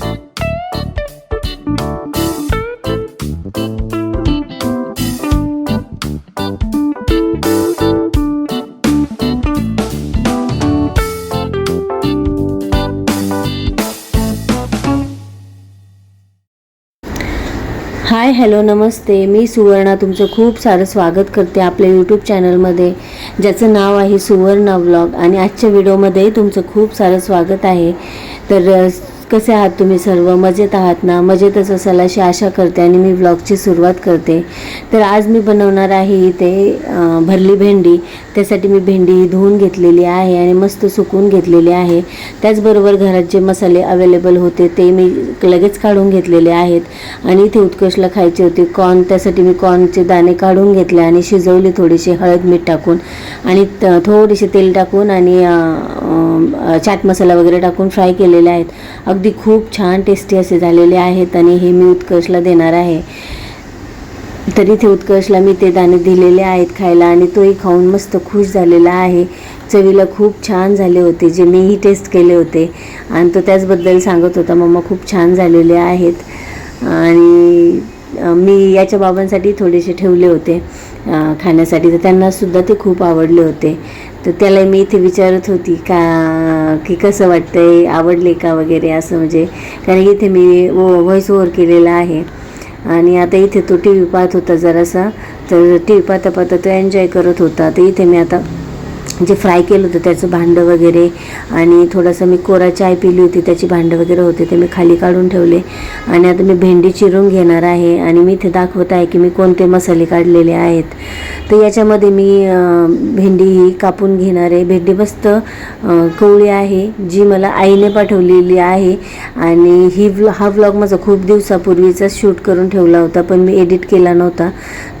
Hi hello नमस्ते. मी सुवर्णा. तुमचं खूप सारं स्वागत करते आपल्या यूट्यूब चॅनलमध्ये ज्याचं नाव आहे सुवर्णा व्लॉग आणि आजच्या व्हिडिओमध्ये तुमचं खूप सारं स्वागत आहे. तर कसे आहात तुम्ही सर्व? मजेत आहात ना? मजेतच असाल अशी आशा करते आणि मी व्लॉगची सुरुवात करते. तर आज मी बनवणार आहे इथे भरली भेंडी. त्यासाठी मी भेंडी धुवून घेतलेली आहे आणि मस्त सुकवून घेतलेली आहे. त्याचबरोबर घरात जे मसाले अवेलेबल होते ते मी लगेच काढून घेतलेले आहेत. आणि इथे उत्कर्षला खायचे होते कॉर्न त्यासाठी मी कॉर्नचे दाणे काढून घेतले आणि शिजवले थोडेसे हळद मीठ टाकून. आणि त- थोडेसे तेल टाकून आणि चाट मसाला वगैरे टाकून फ्राय केलेले आहेत. अगदी खूप छान टेस्टी असे झालेले आहेत आणि हे मी उत्कर्षला देणार आहे. तरी ते उत्कर्षला मी ते दाणे दिलेले आहेत खायला आणि तोही खाऊन मस्त खुश झालेला आहे. चवीला खूप छान झाले होते जे मीही टेस्ट केले होते. आणि तो त्याचबद्दल सांगत होता मम्मा खूप छान झालेले आहेत. आणि मी याच्या बाबांसाठी थोडेसे ठेवले होते खाण्यासाठी. तर त्यांनासुद्धा ते खूप आवडले होते. तर त्याला मी इथे विचारत होती का की कसं वाटतंय? आवडले का वगैरे? असं म्हणजे कारण की इथे मी व्हॉइस ओव्हर केलेला आहे. आणि आता इथे तो टी व्ही पाहत होता जरासा. तर टी व्ही पाहता पाहता तो एन्जॉय करत होता. तर इथे मी आता जे फ्राय केलं होतं त्याचं भांडं वगैरे आणि थोडंसं मी कोरा चाय पिली होती त्याची भांडं वगैरे होते ते मी खाली काढून ठेवले. आणि आता मी भेंडी चिरून घेणार आहे आणि मी इथे दाखवत आहे की मी कोणते मसाले काढलेले आहेत. तर याच्यामध्ये मी भेंडी ही कापून घेणार आहे. भेंडी मस्त कवळी आहे जी मला आईने पाठवलेली आहे. आणि ही व्ल हा व्लॉग माझा खूप दिवसापूर्वीचा शूट करून ठेवला होता पण मी एडिट केला नव्हता.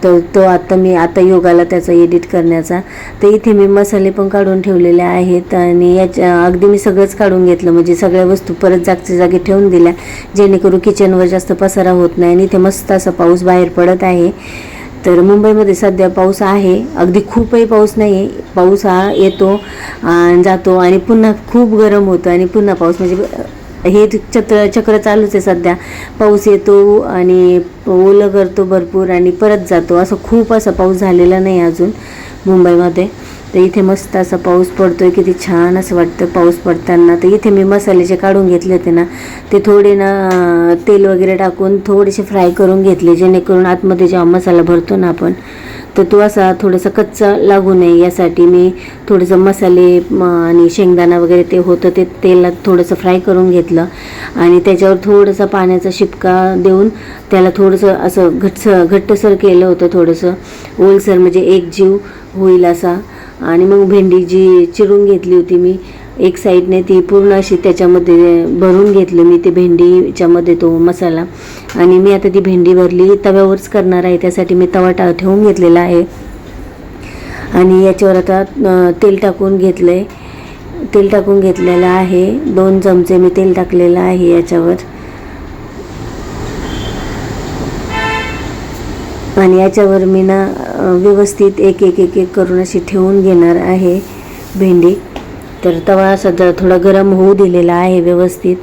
तर तो आता मी आता योगाला त्याचा एडिट करण्याचा. तर इथे मी मसाले पण काढून ठेवलेले आहेत आणि याच्या अगदी मी सगळंच काढून घेतलं. म्हणजे सगळ्या वस्तू परत जागच्या जागी ठेवून दिल्या. जेणेकरून किचनवर जास्त पसारा होत नाही आणि इथे मस्त असा पाऊस बाहेर पडत आहे. तर मुंबईमध्ये सध्या पाऊस आहे. अगदी खूपही पाऊस नाही आहे पाऊस हा येतो आणि जातो आणि पुन्हा खूप गरम होतं आणि पुन्हा पाऊस. म्हणजे हे चक्र चक्र चालूच आहे सध्या. पाऊस येतो आणि ओलं करतो भरपूर आणि परत जातो. असं खूप असा पाऊस झालेला नाही अजून मुंबईमध्ये. तर इथे मस्त असा पाऊस पडतोय किती छान असं वाटतं पाऊस पडताना. तर इथे मी मसाले जे काढून घेतले होते ना ते थोडे ना तेल वगैरे टाकून थोडेसे फ्राय करून घेतले जेणेकरून आतमध्ये जेव्हा मसाला भरतो ना आपण तर तो असा थोडासा कच्चा लागू नये. यासाठी मी थोडंसं मसाले आणि शेंगदाणा वगैरे ते होतं ते तेलात थोडंसं फ्राय करून घेतलं. आणि त्याच्यावर थोडंसं पाण्याचा शिपका देऊन त्याला थोडंसं असं घट्टसर घट्टसर केलं होतं थोडंसं. ओलसर म्हणजे एक जीव होईल असा. आणि मग भेंडी जी चिरून घेतली होती मी एक साईडने ती पूर्ण अशी त्याच्यामध्ये भरून घेतली मी ते भेंडीच्यामध्ये तो मसाला. आणि मी आता ती भेंडी भरली तव्यावरच करणार आहे त्यासाठी मी तवा टा ठेवून घेतलेला आहे. आणि याच्यावर आता तेल टाकून घेतलं आहे तेल टाकून घेतलेलं आहे दोन चमचे मी तेल टाकलेलं आहे याच्यावर. आणि याच्यावर मी ना व्यवस्थित एक एक एक एक करून अशी ठेवून घेणार आहे भेंडी. तर तवा सध्या थोडा गरम होऊ दिलेला आहे व्यवस्थित.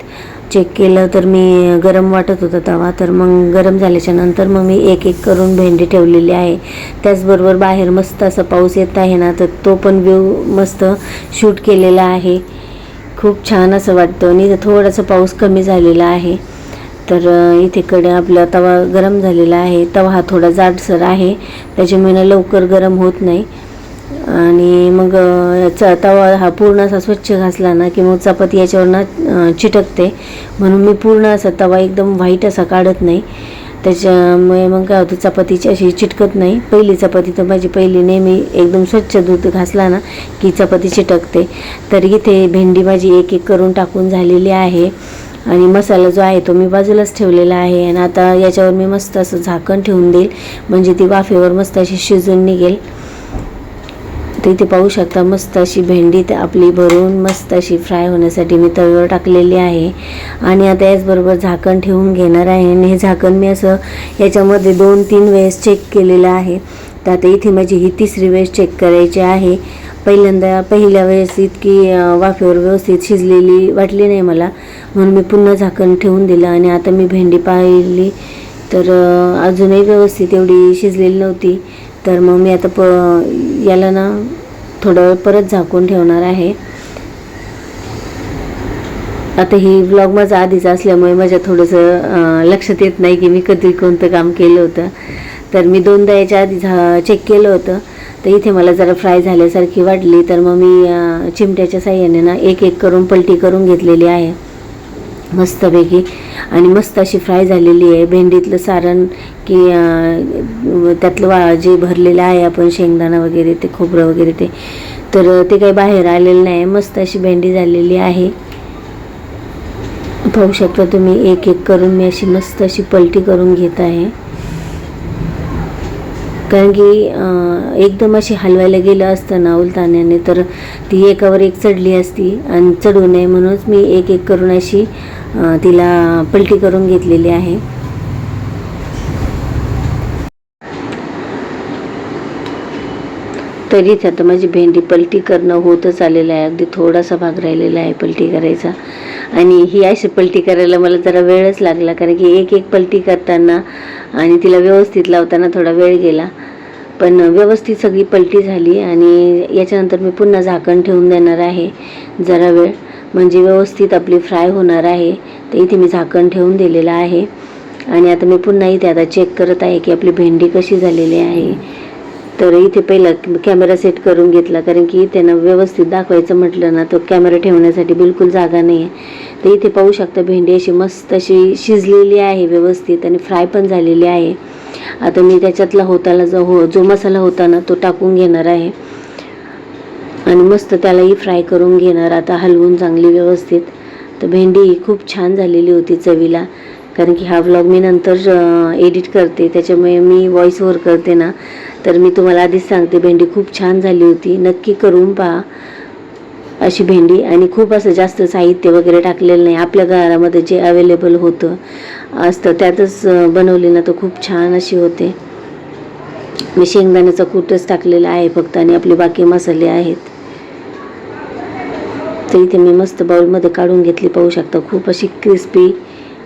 चेक केलं तर मी गरम वाटत होता तवा. तर मग गरम झाल्याच्यानंतर मग मी एक एक करून भेंडी ठेवलेली आहे. त्याचबरोबर बाहेर मस्त असा पाऊस येत आहे ना तर तो पण व्ह्यू मस्त शूट केलेला आहे. खूप छान असं वाटतं. आणि थोडासा पाऊस कमी झालेला आहे. तर अ, इथे कडे आपला तवा गरम झालेला आहे. तवा हा थोडा जाडसर आहे. त्याच्यामुळे ना लवकर गरम होत नाही. आणि मग याचा तवा हा पूर्ण असा स्वच्छ घासला ना की मग चपाती याच्यावर ना चिटकते. म्हणून मी पूर्ण असा तवा एकदम व्हाईट असा काढत नाही. त्याच्यामुळे मग काय होतं चपातीची अशी चिटकत नाही. पहिली चपाती तर माझी पहिली नेहमी एकदम स्वच्छ दूध घासला ना की चपाती चिटकते. तर इथे भेंडी माझी एक एक करून टाकून झालेली आहे. आणि मसाला जो आहे तो मी बाजूलाच ठेवलेला आहे. आणि आता याच्यावर मी मस्त असं झाकण ठेवून देईल. म्हणजे ती वाफेवर मस्त अशी शिजून निघेल. तर इथे पाहू शकता मस्त अशी भेंडी आपली भरून मस्त अशी फ्राय होण्यासाठी मी तव्यावर टाकलेली आहे. आणि आता याचबरोबर झाकण ठेवून घेणार आहे. आणि हे झाकण मी असं याच्यामध्ये दोन तीन वेळेस चेक केलेलं आहे. तर आता इथे माझी ही तिसरी वेळेस चेक करायची आहे. पहिल्यांदा पहिल्या वेळेस इतकी वाफेवर व्यवस्थित शिजलेली वाटली नाही मला. म्हणून मी पुन्हा झाकण ठेवून दिलं आणि आता मी भेंडी पाहिली. तर अजूनही व्यवस्थित एवढी शिजलेली नव्हती. तर मग मी आता प याला ना थोडं वेळ परत झाकून ठेवणार आहे. आता ही व्लॉग माझा आधीचा असल्यामुळे माझ्या थोडंसं लक्षात येत नाही की मी कधी कोणतं काम केलं होतं. तर मी दोनदा याच्या आधी झा चेक केलं होतं. तर इथे मला जरा फ्राय झाल्यासारखी वाटली तर मग मी चिमट्याच्या साह्याने ना एक एक करून पलटी करून घेतलेली आहे. मस्तपैकी. आणि मस्त अशी फ्राय झालेली आहे. भेंडीतलं सारण की त्यातलं वा जे भरलेलं आहे आपण शेंगदाणा वगैरे ते खोबरं वगैरे ते तर ते काही बाहेर आलेलं नाही. मस्त अशी भेंडी झालेली आहे. पाहू शकता तुम्ही एक एक करून मी अशी मस्त अशी पलटी करून घेत आहे. कारण की एकदम अशी हलवायला गेलं असतं ना उलताण्याने तर ती एकावर एक चढली असती आणि चढू नये म्हणूनच मी एक एक करून अशी तिला पलटी करून घेतलेली आहे. तरीच आता माझी भेंडी पलटी करणं होतच आलेलं आहे. अगदी थोडासा भाग राहिलेला आहे पलटी करायचा. आणि ही अशी पलटी करायला मला जरा वेळच लागला कारण की एक एक पलटी करताना आणि तिला व्यवस्थित लावताना थोडा वेळ गेला. पण व्यवस्थित सगळी पलटी झाली आणि याच्यानंतर मी पुन्हा झाकण ठेवून देणार आहे जरा वेळ. म्हणजे व्यवस्थित आपली फ्राय होणार आहे तर इथे मी झाकण ठेवून दिलेलं आहे. आणि आता मी पुन्हा इथे आता चेक करत आहे की आपली भेंडी कशी झालेली आहे. तर इथे पहिला कॅमेरा सेट करून घेतला कारण की त्यांना व्यवस्थित दाखवायचं म्हटलं ना तो कॅमेरा ठेवण्यासाठी बिलकुल जागा नाही आहे तर इथे पाहू शकता भेंडी अशी मस्त अशी शिजलेली आहे व्यवस्थित आणि फ्राय पण झालेली आहे. आता मी त्याच्यातला होताला जो हो जो मसाला होता ना तो टाकून घेणार आहे. आणि मस्त त्यालाही फ्राय करून घेणार. आता हलवून चांगली व्यवस्थित. तर भेंडी ही खूप छान झालेली होती चवीला. कारण की हा व्लॉग मी नंतर एडिट करते. त्याच्यामुळे मी व्हॉइस ओव्हर करते ना. तर मी तुम्हाला आधीच सांगते भेंडी खूप छान झाली होती. नक्की करून पहा. अशी भेंडी आणि खूप असं जास्त साहित्य वगैरे टाकलेलं नाही. आपल्या घरामध्ये जे अवेलेबल होतं असतं. त्यातच बनवली ना तर खूप छान अशी होते. मी शेंगदाण्याचा कूटच टाकलेला आहे फक्त आणि आपले बाकी मसाले आहेत. तर इथे मी मस्त बाऊलमध्ये काढून घेतली. पाहू शकता खूप अशी क्रिस्पी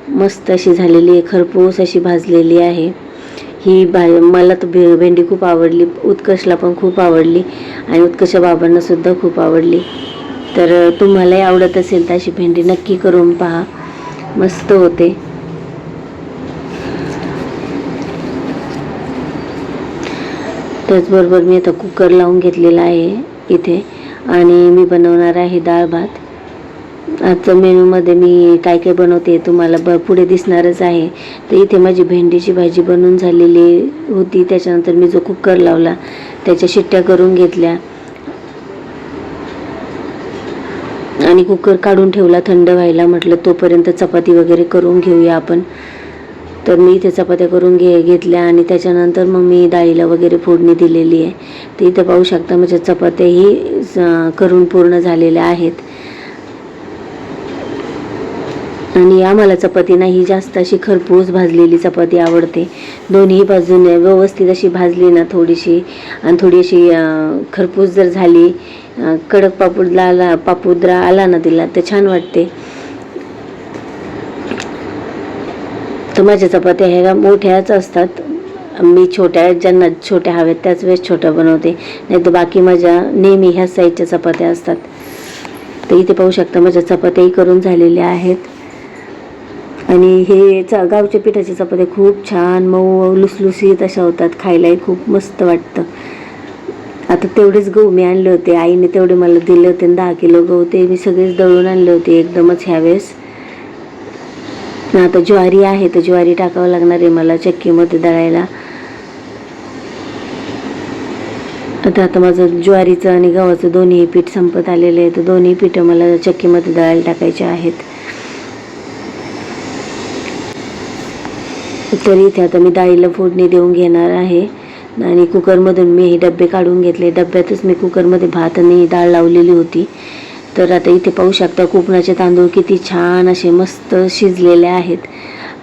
मस्त अशी झालेली आहे. खरपूस अशी भाजलेली आहे. ही भा मला तर भे भेंडी खूप आवडली. उत्कर्षला पण खूप आवडली. आणि उत्कर्ष बाबांनासुद्धा खूप आवडली. तर तुम्हालाही आवडत असेल तर अशी भेंडी नक्की करून पहा. मस्त होते. त्याचबरोबर मी आता कुकर लावून घेतलेला आहे इथे. आणि मी बनवणार आहे डाळ भात. आजच्या मेनूमध्ये मी काय काय बनवते तुम्हाला ब पुढे दिसणारच आहे. तर इथे माझी भेंडीची भाजी बनवून झालेली होती. त्याच्यानंतर मी जो कुकर लावला त्याच्या शिट्ट्या करून घेतल्या. आणि कुकर काढून ठेवला थंड व्हायला म्हटलं तोपर्यंत चपाती वगैरे करून घेऊया आपण. तर मी इथे चपात्या करून घे घेतल्या आणि त्याच्यानंतर मग मी डाळीला वगैरे फोडणी दिलेली आहे. तर इथं पाहू शकता माझ्या चपात्याही करून पूर्ण झालेल्या आहेत. आणि आम्हाला चपाती नाही जास्त अशी खरपूस भाजलेली चपाती आवडते. दोन्ही बाजूने व्यवस्थित अशी भाजली ना थोडीशी. आणि थोडी अशी खरपूस जर झाली कडक पापुडला आला पापुद्रा आला ना तिला तर छान वाटते. तर माझ्या चपात्या ह्या मोठ्याच असतात. मी छोट्या ज्यांना छोट्या हव्यात त्याच वेळेस छोट्या बनवते. नाही तर बाकी माझ्या नेहमी ह्या साईजच्या चपात्या असतात. तर इथे पाहू शकता माझ्या चपात्याही करून झालेल्या आहेत. आणि हे च गावच्या पिठाच्या चपात्या खूप छान मऊ लुसलुसीत अशा होतात. खायलाही खूप मस्त वाटतं. आता तेवढेच गहू मी आणले होते. आईने तेवढे मला दिले होते आणि दहा किलो गहू ते मी सगळेच दळून आणले होते एकदमच ह्यावेळेस आता ज्वारी आहे तर ज्वारी टाकावं लागणार आहे मला चक्कीमध्ये दळायला. आता आता माझं ज्वारीचं आणि गव्हाचं दोन्ही पीठ संपत आलेलं आहे. तर दोन्ही पीठं मला चक्कीमध्ये दळायला टाकायचे आहेत. तरी इथे आता मी डाळीला फोडणी देऊन घेणार आहे. आणि कुकरमधून मी हे डबे काढून घेतले. डब्यातच मी कुकरमध्ये भात आणि डाळ लावलेली होती. तर आता इथे पाहू शकता कोकणाचे तांदूळ किती छान असे मस्त शिजलेले आहेत.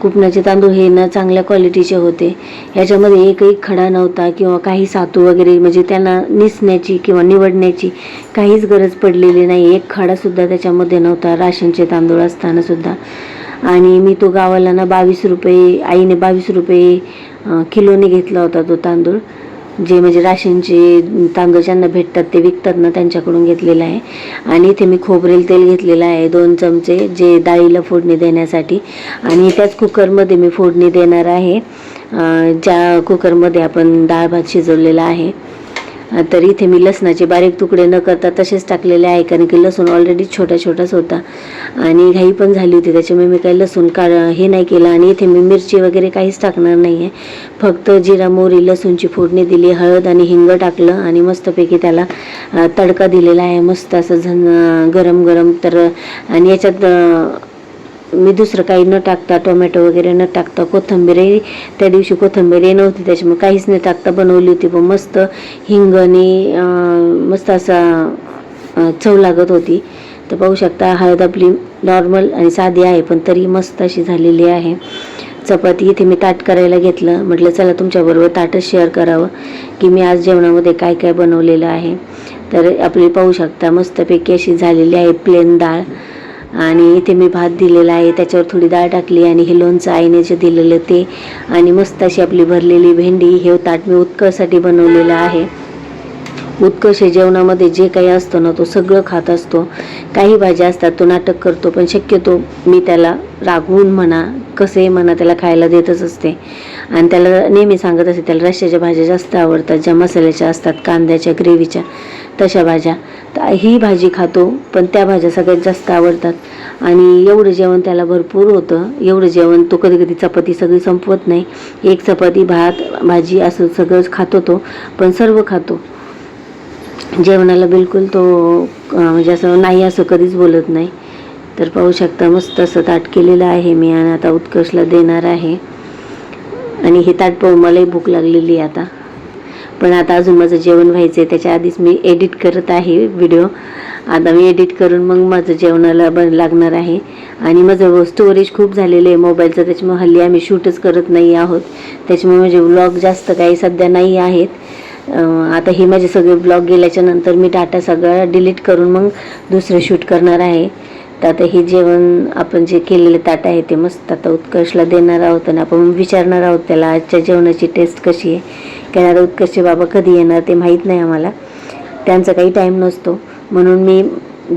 कुपणाचे तांदूळ हे ना चांगल्या क्वालिटीचे होते. ह्याच्यामध्ये एकही खडा नव्हता किंवा काही सातू वगैरे म्हणजे त्यांना निसण्याची किंवा निवडण्याची काहीच गरज पडलेली नाही. एक खडासुद्धा त्याच्यामध्ये नव्हता राशनचे तांदूळ असतानासुद्धा आणि मी तो गावाला ना बावीस रुपये आईने बावीस रुपये किलोने घेतला होता तो तांदूळ. जे म्हणजे राशनचे तांदूळ ज्यांना भेटतात ते विकतात ना त्यांच्याकडून घेतलेलं आहे. आणि इथे मी खोबरेल तेल घेतलेलं आहे दोन चमचे जे डाळीला फोडणी देण्यासाठी. आणि त्याच कुकरमध्ये मी फोडणी देणार आहे. ज्या कुकरमध्ये आपण डाळ भात शिजवलेला आहे. तर इथे मी लसणाचे बारीक तुकडे न करता तसेच टाकलेले आहे कारण की लसूण ऑलरेडी छोटा छोटाच होता. आणि घाई पण झाली होती त्याच्यामुळे मी काही लसूण का हे नाही केलं. आणि इथे मी मिरची वगैरे काहीच टाकणार नाही आहे फक्त जिरा मोहरी लसूणची फोडणी दिली हळद आणि हिंग टाकलं आणि मस्तपैकी त्याला तडका दिलेला आहे. मस्त असं झन गरम गरम तर आणि याच्यात मी दुसरं काही न टाकता टोमॅटो वगैरे न टाकता कोथंबीरही त्या दिवशी कोथंबीरही नव्हती त्याच्यामुळे काहीच न टाकता बनवली होती. पण मस्त हिंगणी मस्त असा चव लागत होती. तर पाहू शकता हळद आपली नॉर्मल आणि साधी आहे पण तरी मस्त अशी झालेली आहे. चपाती इथे मी ताट करायला घेतलं. म्हटलं चला तुमच्याबरोबर ताटच शेअर करावं की मी आज जेवणामध्ये काय काय बनवलेलं आहे. तर आपली पाहू शकता मस्तपैकी अशी झालेली आहे प्लेन डाळ. आणि इथे मी भात दिलेला आहे त्याच्यावर थोडी डाळ टाकली आणि हे लोणचं आईने जे दिलेलं ते आणि मस्त अशी आपली भरलेली भेंडी हे ताट मी उत्कळसाठी बनवलेलं आहे. उत्कर्ष जेवणामध्ये जे काही असतं ना तो सगळं खात असतो. काही भाज्या असतात तो नाटक करतो पण शक्यतो मी त्याला रागवून म्हणा कसे म्हणा त्याला खायला देतच असते. आणि त्याला नेहमी सांगत असते त्याला रश्श्याच्या भाज्या जास्त आवडतात ज्या मसाल्याच्या असतात कांद्याच्या ग्रेव्हीच्या. तशा भाज्या. तर ही भाजी खातो पण त्या भाज्या सगळ्यात जास्त आवडतात. आणि एवढं जेवण त्याला भरपूर होतं. एवढं जेवण तो कधी कधी चपाती सगळी संपवत नाही. एक चपाती भात भाजी असं सगळंच खातो तो पण सर्व खातो. जेवणाला बिलकुल तो म्हणजे असं नाही असं कधीच बोलत नाही. तर पाहू शकता मस्त असं ताट केलेलं आहे मी आणि आता उत्कर्षला देणार आहे. आणि हे ताट पाहून मलाही भूक लागलेली आहे आता. पण आता अजून माझं जेवण व्हायचं आहे त्याच्या आधीच मी एडिट करत आहे व्हिडिओ आता मी एडिट करून मग माझं जेवणाला बन लागणार आहे. आणि माझं स्टोरेज खूप झालेलं आहे मोबाईलचं त्याच्यामुळे हल्ली आम्ही शूटच करत नाही आहोत. त्याच्यामुळे माझे व्लॉग जास्त काही सध्या नाही आहेत. आता हे माझे सगळे ब्लॉग गेल्याच्यानंतर मी डाटा सगळा डिलीट करून मग दुसरं शूट करणार आहे. तर आता हे जेवण आपण जे केलेले ताट आहे ते मस्त आता उत्कर्षला देणार आहोत आणि आपण विचारणार आहोत त्याला आजच्या जेवणाची टेस्ट कशी आहे. कारण आता उत्कर्षचे बाबा कधी येणार ते माहीत नाही आम्हाला. त्यांचा काही टाईम नसतो. म्हणून मी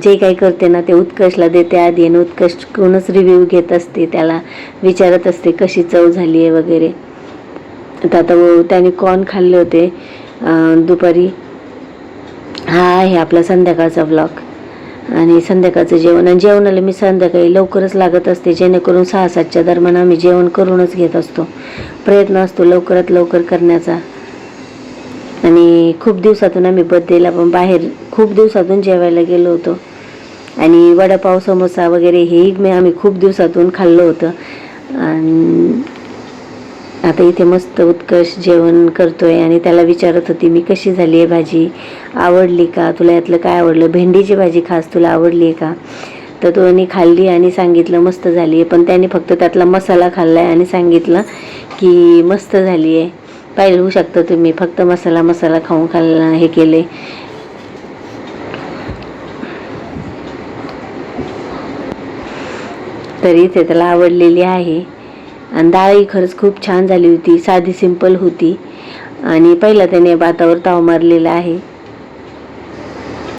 जे काही करते ना ते उत्कर्षला देते आधी आणि उत्कर्षकडूनच रिव्ह्यू घेत असते. त्याला विचारत असते कशी चव झाली आहे वगैरे. तर आता व- त्याने कॉर्न खाल्ले होते. दुपारी. हा आहे आपला संध्याकाळचा ब्लॉग आणि संध्याकाळचं जेवण. आणि जेवणाला मी संध्याकाळी लवकरच लागत असते जेणेकरून सहा सातच्या दरम्यान आम्ही जेवण करूनच घेत असतो. प्रयत्न असतो लवकरात लवकर करण्याचा. आणि खूप दिवसातून आम्ही बर्थडेला पण बाहेर खूप दिवसातून जेवायला गेलो होतो. आणि वडापाव समोसा वगैरे हेही मी आम्ही खूप दिवसातून खाल्लं होतं. आणि आता इथे मस्त उत्कर्ष जेवण करतोय आणि त्याला विचारत होती मी कशी झाली आहे भाजी? आवडली का? तुला यातलं काय आवडलं? भेंडीची भाजी खास तुला आवडली आहे का? तर तो खाल्ली आणि सांगितलं मस्त झाली आहे. पण त्याने फक्त त्यातला मसाला खाल्ला आहे आणि सांगितलं की मस्त झाली आहे. पाहिलं होऊ शकतं तुम्ही फक्त मसाला मसाला खाऊन खाल्ला हे केले तरी ते त्याला आवडलेली आहे. आणि डाळही खरंच खूप छान झाली होती. साधी सिंपल होती. आणि पहिला त्याने भातावर ताव मारलेला आहे.